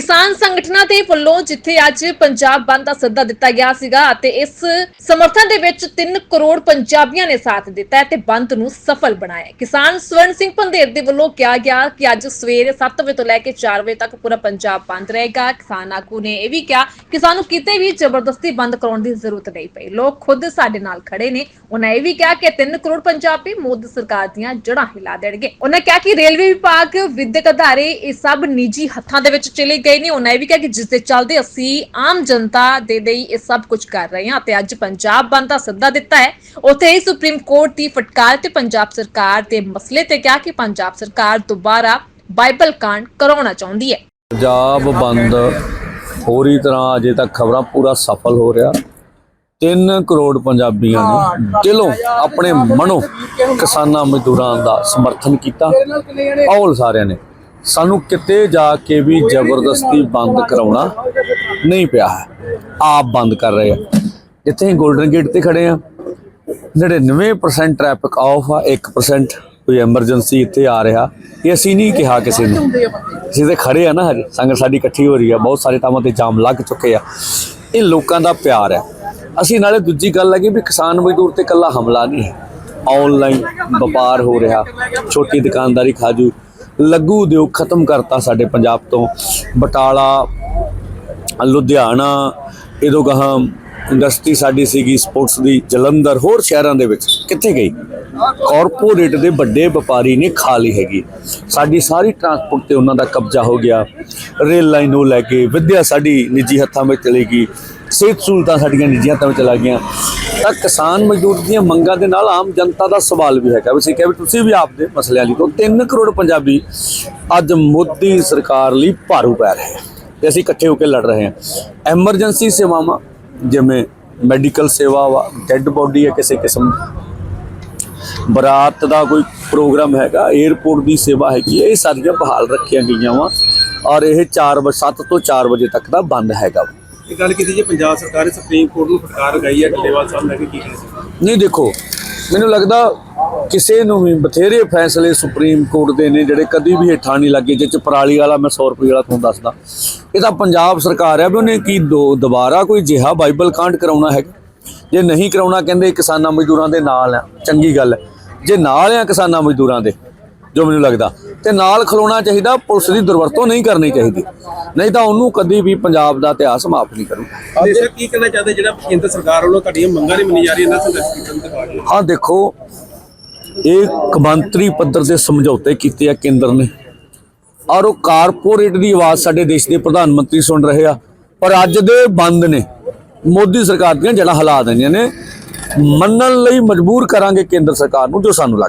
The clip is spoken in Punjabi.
ਕਿਸਾਨ ਸੰਗਠਨਾਂ ਦੇ ਵੱਲੋਂ ਜਿੱਥੇ ਅੱਜ ਪੰਜਾਬ ਬੰਦ ਦਾ ਸੱਦਾ ਦਿੱਤਾ ਗਿਆ ਸੀਗਾ ਅਤੇ ਇਸ ਸਮਰਥਨ ਦੇ ਵਿੱਚ 3 ਕਰੋੜ ਪੰਜਾਬੀਆਂ ਨੇ ਸਾਥ ਦਿੱਤਾ ਤੇ ਬੰਦ ਨੂੰ ਸਫਲ ਬਣਾਇਆ ਕਿਸਾਨ ਸਵਰਨ ਸਿੰਘ ਪੰਧੇਰ ਦੇ ਵੱਲੋਂ ਕਿਹਾ ਗਿਆ ਕਿ ਅੱਜ ਸਵੇਰੇ 7 ਵਜੇ ਤੋਂ ਲੈ ਕੇ 4 ਵਜੇ ਤੱਕ ਪੂਰਾ ਪੰਜਾਬ ਬੰਦ ਰਹੇਗਾ। ਕਿਸਾਨ ਆਗੂ ਨੇ ਇਹ ਵੀ ਕਿਹਾ ਕਿ ਸਾਨੂੰ ਕਿਤੇ ਵੀ ਜ਼ਬਰਦਸਤੀ ਬੰਦ ਕਰਾਉਣ ਦੀ ਜ਼ਰੂਰਤ ਨਹੀਂ ਪਈ। ਲੋਕ ਖੁਦ ਸਾਡੇ ਨਾਲ ਖੜੇ ਨੇ। ਉਹਨਾਂ ਇਹ ਵੀ ਕਿਹਾ ਕਿ 3 ਕਰੋੜ ਪੰਜਾਬੀ ਮੋਦੀ ਸਰਕਾਰ ਦੀਆਂ ਜੜ੍ਹਾਂ ਹਿਲਾ ਦੇਣਗੇ। ਉਹਨਾਂ ਕਿਹਾ ਕਿ ਰੇਲਵੇ ਵਿਭਾਗ ਵਿਦਿਅਕ ਅਦਾਰੇ ਇਹ ਸਭ ਨਿੱਜੀ ਹੱਥਾਂ ਦੇ ਵਿੱਚ ਚਲੇ ਗਏ ਨੇ ਉਹਨਾਂ ਇਹ ਵੀ ਕਿਹਾ ਕਿ ਜਿਸ ਦੇ ਚੱਲਦੇ ਅਸੀਂ ਆਮ ਜਨਤਾ ਦੇ ਲਈ ਇਹ ਸਭ ਕੁਝ ਕਰ ਰਹੇ ਹਾਂ ਤੇ ਅੱਜ ਪੰਜਾਬ ਬੰਦ ਦਾ ਸੱਦਾ ਦਿੱਤਾ ਹੈ। ਉੱਥੇ ਹੀ ਸੁਪਰੀਮ ਕੋਰਟ ਦੀ ਫਟਕਾਰ ਤੇ ਪੰਜਾਬ ਸਰਕਾਰ ਦੇ ਮਸਲੇ ਤੇ ਕਿਹਾ ਕਿ ਪੰਜਾਬ ਸਰਕਾਰ ਦੁਬਾਰਾ ਬਾਈਬਲ ਕਾਂਡ ਕਰਾਉਣਾ ਚਾਹੁੰਦੀ ਹੈ। ਪੰਜਾਬ ਬੰਦ ਹੋਰੀ ਤਰ੍ਹਾਂ ਅਜੇ ਤੱਕ ਖਬਰਾਂ ਪੂਰਾ ਸਫਲ ਹੋ ਰਿਹਾ। 3 ਕਰੋੜ ਪੰਜਾਬੀਆਂ ਨੇ ਦਿਲੋਂ ਆਪਣੇ ਮਨੋਂ ਕਿਸਾਨਾਂ ਮਜ਼ਦੂਰਾਂ ਦਾ ਸਮਰਥਨ ਕੀਤਾ। ਔਲ ਸਾਰਿਆਂ ਨੇ ਸਾਨੂੰ ਕਿਤੇ ਜਾ ਕੇ ਵੀ ਜ਼ਬਰਦਸਤੀ ਬੰਦ ਕਰਾਉਣਾ ਨਹੀਂ ਪਿਆ ਹੈ। ਆਪ ਬੰਦ ਕਰ ਰਹੇ ਆ। ਜਿੱਥੇ ਅਸੀਂ 골ਡਨ ਗੇਟ ਤੇ ਖੜੇ ਆ। 99% ਟ੍ਰੈਫਿਕ ਆਫ ਆ 1% ਕੋਈ ਐਮਰਜੈਂਸੀ ਇੱਥੇ ਆ ਰਿਹਾ। ਇਹ ਅਸੀਂ ਨਹੀਂ ਕਿਹਾ ਕਿਸੇ ਨੂੰ। ਅਸੀਂ ਤੇ ਖੜੇ ਆ ਨਾ ਹਜੇ। ਸੰਗਤ ਸਾਡੀ ਇਕੱਠੀ ਹੋ ਰਹੀ ਆ। ਬਹੁਤ ਸਾਰੇ ਥਾਵਾਂ ਤੇ ਜਾਮ ਲੱਗ ਚੁੱਕੇ ਆ। ਇਹ ਲੋਕਾਂ ਦਾ ਪਿਆਰ ਆ। ਅਸੀਂ ਨਾਲੇ ਦੂਜੀ ਗੱਲ ਹੈਗੀ ਵੀ ਕਿਸਾਨ ਮਜ਼ਦੂਰ ਤੇ ਕੱਲਾ ਹਮਲਾ ਨਹੀਂ ਹੈ। ਆਨਲਾਈਨ ਵਪਾਰ ਹੋ ਰਿਹਾ। ਛੋਟੀ ਦੁਕਾਨਦਾਰੀ ਖਾਜੂ ਲਘੂ ਉਦਯੋਗ ਖਤਮ ਕਰਤਾ ਸਾਡੇ ਪੰਜਾਬ ਤੋਂ। ਬਟਾਲਾ, ਲੁਧਿਆਣਾ ਇਦੋਂ ਗਾਹਾਂ ਇੰਡਸਟਰੀ ਸਾਡੀ ਸੀਗੀ ਸਪੋਰਟਸ ਦੀ ਜਲੰਧਰ, ਹੋਰ ਸ਼ਹਿਰਾਂ ਦੇ ਵਿੱਚ। ਕਿੱਥੇ ਗਈ? ਕਾਰਪੋਰੇਟ ਦੇ ਵੱਡੇ ਵਪਾਰੀ ਨੇ ਖਾ ਲਈ ਹੈਗੀ। ਸਾਡੀ ਸਾਰੀ ਟਰਾਂਸਪੋਰਟ ਤੇ ਉਹਨਾਂ ਦਾ ਕਬਜ਼ਾ ਹੋ ਗਿਆ। ਰੇਲ ਲਾਈਨ ਨੂੰ ਲੈ ਕੇ ਵਿਦਿਆ ਸਾਡੀ ਨਿੱਜੀ ਹੱਥਾਂ ਵਿੱਚ ਚਲੀ ਗਈ। ਸਿਹਤ ਸਹੂਲਤਾਂ ਸਾਡੀਆਂ ਨਿੱਜੀ ਹੱਥਾਂ ਵਿੱਚ ਚਲਾ ਗਈਆਂ। ਤਾਂ ਕਿਸਾਨ ਮਜ਼ਦੂਰ ਦੀਆਂ ਮੰਗਾਂ ਦੇ ਨਾਲ ਆਮ ਜਨਤਾ ਦਾ ਸਵਾਲ ਵੀ ਹੈਗਾ। ਵੀ ਅਸੀਂ ਕਿਹਾ ਵੀ ਤੁਸੀਂ ਵੀ ਆਪਦੇ ਮਸਲਿਆਂ ਲਈ ਤੋਂ 3 ਕਰੋੜ ਪੰਜਾਬੀ ਅੱਜ ਮੋਦੀ ਸਰਕਾਰ ਲਈ ਭਾਰੂ ਪੈ ਰਹੇ ਆ ਤੇ ਅਸੀਂ ਇਕੱਠੇ ਹੋ ਕੇ ਲੜ ਰਹੇ ਹਾਂ ਐਮਰਜੈਂਸੀ ਸੇਵਾਵਾਂ ਜਿਵੇਂ ਮੈਡੀਕਲ ਸੇਵਾ ਵਾ ਡੈੱਡ ਬੋਡੀ ਹੈ ਕਿਸੇ ਕਿਸਮ ਬਰਾਤ ਦਾ ਕੋਈ ਪ੍ਰੋਗਰਾਮ ਹੈਗਾ 에어ਪੋਰਟ ਦੀ ਸੇਵਾ ਹੈਗੀ ਇਹ ਸਾਰੀਆਂ ਬਹਾਲ ਰੱਖੀਆਂ ਗਈਆਂ ਵਾ। ਔਰ ਇਹ 4 ਵਜੇ 7 ਤੋਂ 4 ਵਜੇ ਤੱਕ ਦਾ ਬੰਦ ਹੈਗਾ। ਇਹ ਗੱਲ ਕੀਤੀ ਜੇ ਪੰਜਾਬ ਸਰਕਾਰ ਨੇ ਸੁਪਰੀਮ ਕੋਰਟ ਨੂੰ ਫਟਕਾਰ ਲਗਾਈ ਹੈ ਢਿੱਲੇਵਾਲ ਸਾਹਿਬ ਨੇ ਕੀ ਕਹਿੰਦੇ ਨਹੀਂ ਦੇਖੋ ਮੈਨੂੰ ਲੱਗਦਾ ਕਿਸੇ ਨੂੰ ਵੀ ਬਥੇਰੇ ਫੈਸਲੇ ਸੁਪਰੀਮ ਕੋਰਟ ਦੇ ਨੇ ਜਿਹੜੇ ਕਦੀ ਵੀ ਹੇਠਾਂ ਨਹੀਂ ਲੱਗੇ ਜਿਹ ਚ ਪਰਾਲੀ ਵਾਲਾ ਮੈਂ 100 ਰੁਪਏ ਵਾਲਾ ਤੁਹਾਨੂੰ ਦੱਸਦਾ। ਇਹ ਤਾਂ ਪੰਜਾਬ ਸਰਕਾਰ ਹੈ ਵੀ ਉਹਨੇ ਕੀ ਦੋ ਦੁਬਾਰਾ ਕੋਈ ਜਿਹਾ ਬਾਈਬਲ ਕਾਂਡ ਕਰਾਉਣਾ ਹੈਗਾ। ਜੇ ਨਹੀਂ ਕਰਾਉਣਾ ਕਹਿੰਦੇ ਕਿਸਾਨਾਂ ਮਜ਼ਦੂਰਾਂ ਦੇ ਨਾਲ ਆ ਚੰਗੀ ਗੱਲ ਹੈ। ਜੇ ਨਾਲ ਆ ਕਿਸਾਨਾਂ ਮਜ਼ਦੂਰਾਂ ਦੇ ਜੋ ਮੈਨੂੰ ਲੱਗਦਾ ਤੇ ਨਾਲ ਖਲੋਣਾ ਚਾਹੀਦਾ ਪੁਲਿਸ ਦੀ ਦੁਰਵਰਤੋਂ ਨਹੀਂ ਕਰਨੀ ਚਾਹੀਦੀ। ਨਹੀਂ ਤਾਂ ਉਹਨੂੰ ਕਦੀ ਵੀ ਪੰਜਾਬ ਦਾ ਇਤਿਹਾਸ ਮਾਫ ਨਹੀਂ ਕਰੂ ਤੇ ਸਰ ਕੀ ਕਹਿਣਾ ਚਾਹਦੇ ਜਿਹੜਾ ਕੇਂਦਰ ਸਰਕਾਰ ਵੱਲੋਂ ਤੁਹਾਡੀਆਂ ਮੰਗਾਂ ਨਹੀਂ ਮੰਨੀ ਜਾ ਰਹੀਆਂ ਇਹਨਾਂ ਸੰਘਰਸ਼ ਕਰਨ ਦੇ ਬਾਅਦ ਹਾਂ ਦੇਖੋ ਇਹ ਕਮਾਂਤਰੀ ਪੱਧਰ ਦੇ ਸਮਝੌਤੇ ਕੀਤੇ ਆ ਕੇਂਦਰ ਨੇ। ਔਰ ਉਹ ਕਾਰਪੋਰੇਟ ਦੀ ਆਵਾਜ਼ ਸਾਡੇ ਦੇਸ਼ ਦੇ ਪ੍ਰਧਾਨ ਮੰਤਰੀ ਸੁਣ ਰਹੇ ਆ ਪਰ ਅੱਜ ਦੇ ਬੰਦ ਨੇ। ਮੋਦੀ ਸਰਕਾਰ ਦੀਆਂ ਜੜ੍ਹਾਂ ਹਾਲਾਤ ਦੇਣੀਆਂ ਨੇ, ਮੰਨਣ ਲਈ ਮਜਬੂਰ ਕਰਾਂਗੇ ਕੇਂਦਰ ਸਰਕਾਰ ਨੂੰ ਜੋ ਸਾਨੂੰ ਲੱਗਦਾ